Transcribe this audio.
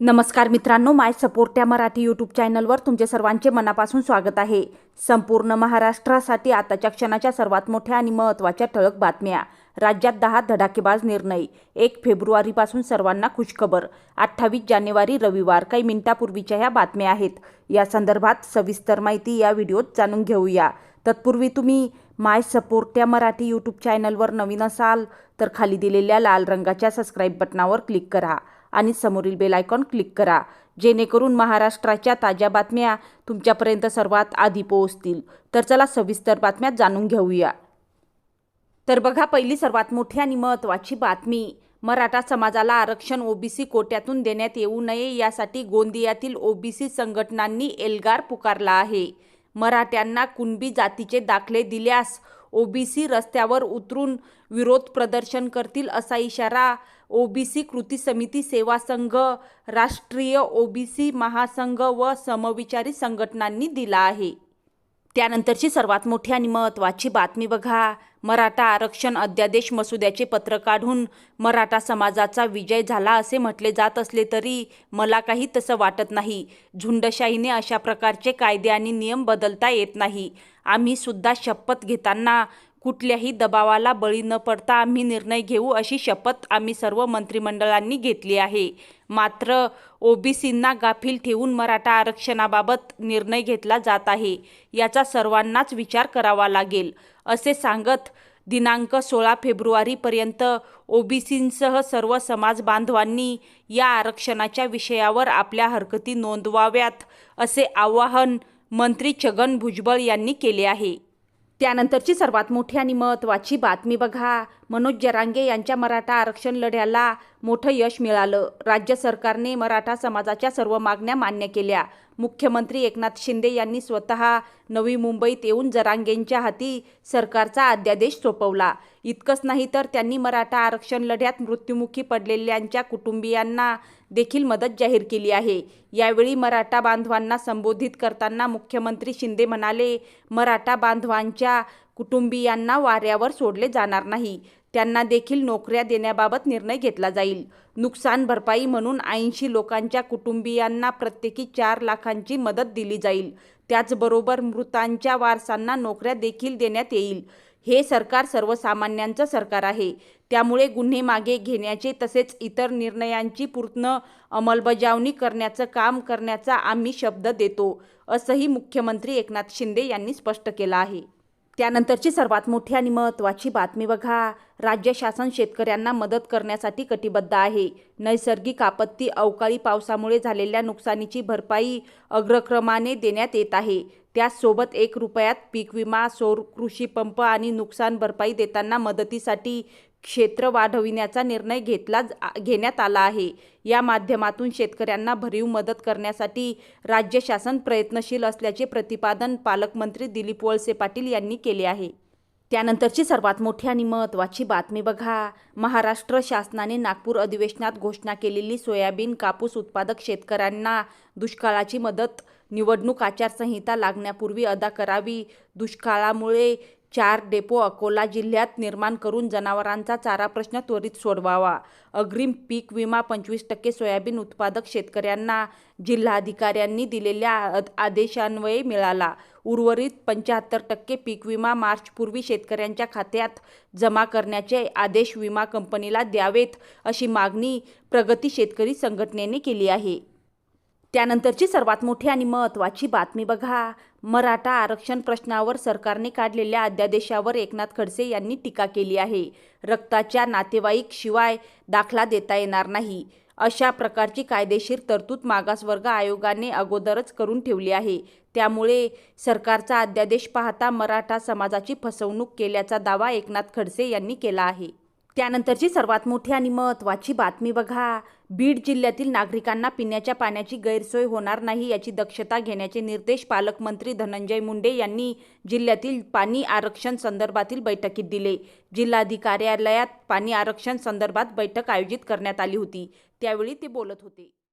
नमस्कार मित्रांनो माय सपोर्ट या मराठी यूट्यूब चॅनलवर तुमचे सर्वांचे मनापासून स्वागत आहे. संपूर्ण महाराष्ट्रासाठी आताच्या क्षणाच्या सर्वात मोठ्या आणि महत्त्वाच्या ठळक बातम्या. राज्यात दहा धडाकेबाज निर्णय. एक फेब्रुवारीपासून सर्वांना खुशखबर. अठ्ठावीस जानेवारी रविवार काही मिनिटापूर्वीच्या ह्या बातम्या आहेत. या संदर्भात सविस्तर माहिती या व्हिडिओत जाणून घेऊया. तत्पूर्वी तुम्ही माय सपोर्ट या मराठी यूट्यूब चॅनलवर नवीन असाल तर खाली दिलेल्या लाल रंगाच्या सबस्क्राईब बटनावर क्लिक करा आणि समोरील बेल आयकॉन क्लिक करा. जेणेकरून महाराष्ट्राच्या ताज्या बातम्या तुमच्यापर्यंत सर्वात आधी पोहोचतील. तर चला सविस्तर बातम्या जाणून घेऊया. तर बघा पहिली सर्वात मोठी आणि महत्त्वाची बातमी. मराठा समाजाला आरक्षण ओबीसी कोट्यातून देण्यात येऊ नये यासाठी गोंदियातील ओबीसी संघटनांनी एल्गार पुकारला आहे. मराठ्यांना कुणबी जातीचे दाखले दिल्यास ओबीसी रस्त्यावर उतरून विरोध प्रदर्शन करतील असा इशारा ओबीसी कृती समिती सेवा संघ राष्ट्रीय ओबीसी महासंघ व समविचारी संघटनांनी दिला आहे. त्यानंतरची सर्वात मोठी आणि महत्त्वाची बातमी बघा. मराठा आरक्षण अध्यादेश मसुद्याचे पत्र काढून मराठा समाजाचा विजय झाला असे म्हटले जात असले तरी मला काही तसं वाटत नाही. झुंडशाहीने अशा प्रकारचे कायदे आणि नियम बदलता येत नाही. आम्ही सुद्धा शपथ घेताना कुठल्याही दबावाला बळी न पडता आम्ही निर्णय घेऊ अशी शपथ आम्ही सर्व मंत्रिमंडळांनी घेतली आहे. मात्र ओबीसींना गाफील ठेवून मराठा आरक्षणाबाबत निर्णय घेतला जात आहे. याचा सर्वांनाच विचार करावा लागेल. असे सांगत दिनांक सोळा फेब्रुवारीपर्यंत ओबीसींसह सर्व समाज बांधवांनी या आरक्षणाच्या विषयावर आपल्या हरकती नोंदवाव्यात असे आवाहन मंत्री छगन भुजबळ यांनी केले आहे. त्यानंतरची सर्वात मोठी आणि महत्त्वाची बातमी बघा. मनोज जरांगे यांच्या मराठा आरक्षण लढ्याला मोठं यश मिळालं. राज्य सरकारने मराठा समाजाच्या सर्व मागण्या मान्य केल्या. मुख्यमंत्री एकनाथ शिंदे यांनी स्वतः नवी मुंबईत येऊन जरांगेंच्या हाती सरकारचा अध्यादेश सोपवला. इतकंच नाही तर त्यांनी मराठा आरक्षण लढ्यात मृत्युमुखी पडलेल्यांच्या कुटुंबियांना देखील मदत जाहीर केली आहे. यावेळी मराठा बांधवांना संबोधित करताना मुख्यमंत्री शिंदे म्हणाले मराठा बांधवांच्या कुटुंबियांना वाऱ्यावर सोडले जाणार नाही. त्यांना देखील नोकऱ्या देण्याबाबत निर्णय घेतला जाईल. नुकसान भरपाई म्हणून ऐंशी लोकांच्या कुटुंबियांना प्रत्येकी चार लाखांची मदत दिली जाईल. त्याचबरोबर मृतांच्या वारसांना नोकऱ्या देखील देण्यात येईल. हे सरकार सर्वसामान्यांचं सरकार आहे. त्यामुळे गुन्हे मागे घेण्याचे तसेच इतर निर्णयांची पूर्ण अंमलबजावणी करण्याचं काम करण्याचा आम्ही शब्द देतो असंही मुख्यमंत्री एकनाथ शिंदे यांनी स्पष्ट केलं आहे. त्यानंतरची सर्वात मोठी आणि महत्त्वाची बातमी बघा. राज्य शासन शेतकऱ्यांना मदत करण्यासाठी कटिबद्ध आहे. नैसर्गिक आपत्ती अवकाळी पावसामुळे झालेल्या नुकसानीची भरपाई अग्रक्रमाने देण्यात येत आहे. त्याचसोबत एक रुपयात पीक विमा सौर कृषी पंप आणि नुकसान भरपाई देताना मदतीसाठी क्षेत्र वाढविण्याचा निर्णय घेतला घेण्यात आला आहे. या माध्यमातून शेतकऱ्यांना भरीव मदत करण्यासाठी राज्य शासन प्रयत्नशील असल्याचे प्रतिपादन पालकमंत्री दिलीप वळसे पाटील यांनी केले आहे. त्यानंतरची सर्वात मोठी आणि महत्त्वाची बातमी बघा. महाराष्ट्र शासनाने नागपूर अधिवेशनात घोषणा केलेली सोयाबीन कापूस उत्पादक शेतकऱ्यांना दुष्काळाची मदत निवडणूक आचारसंहिता लागण्यापूर्वी अदा करावी. दुष्काळामुळे चार डेपो अकोला जिल्ह्यात निर्माण करून जनावरांचा चारा प्रश्न त्वरित सोडवावा. अग्रिम पीक विमा पंचवीस टक्के सोयाबीन उत्पादक शेतकऱ्यांना जिल्हाधिकाऱ्यांनी दिलेल्या आदेशान्वये मिळाला. उर्वरित पंच्याहत्तर टक्के पीक विमा मार्चपूर्वी शेतकऱ्यांच्या खात्यात जमा करण्याचे आदेश विमा कंपनीला द्यावेत अशी मागणी प्रगती शेतकरी संघटनेने केली आहे. त्यानंतरची सर्वात मोठी आणि महत्त्वाची बातमी बघा. मराठा आरक्षण प्रश्नावर सरकारने काढलेल्या अध्यादेशावर एकनाथ खडसे यांनी टीका केली आहे. रक्ताच्या नातेवाईक शिवाय दाखला देता येणार नाही. अशा प्रकारची कायदेशीर तरतूद मागासवर्ग आयोगाने अगोदरच करून ठेवली आहे. त्यामुळे सरकारचा अध्यादेश पाहता मराठा समाजाची फसवणूक केल्याचा दावा एकनाथ खडसे यांनी केला आहे. त्यानंतरची सर्वात मोठी आणि महत्त्वाची बातमी बघा. बीड जिल्ह्यातील नागरिकांना पिण्याच्या पाण्याची गैरसोय होणार नाही याची दक्षता घेण्याचे निर्देश पालकमंत्री धनंजय मुंडे यांनी जिल्ह्यातील पाणी आरक्षण संदर्भातील बैठकीत दिले. जिल्हाधिकार्यालयात पाणी आरक्षण संदर्भात बैठक आयोजित करण्यात आली होती. त्यावेळी ते बोलत होते.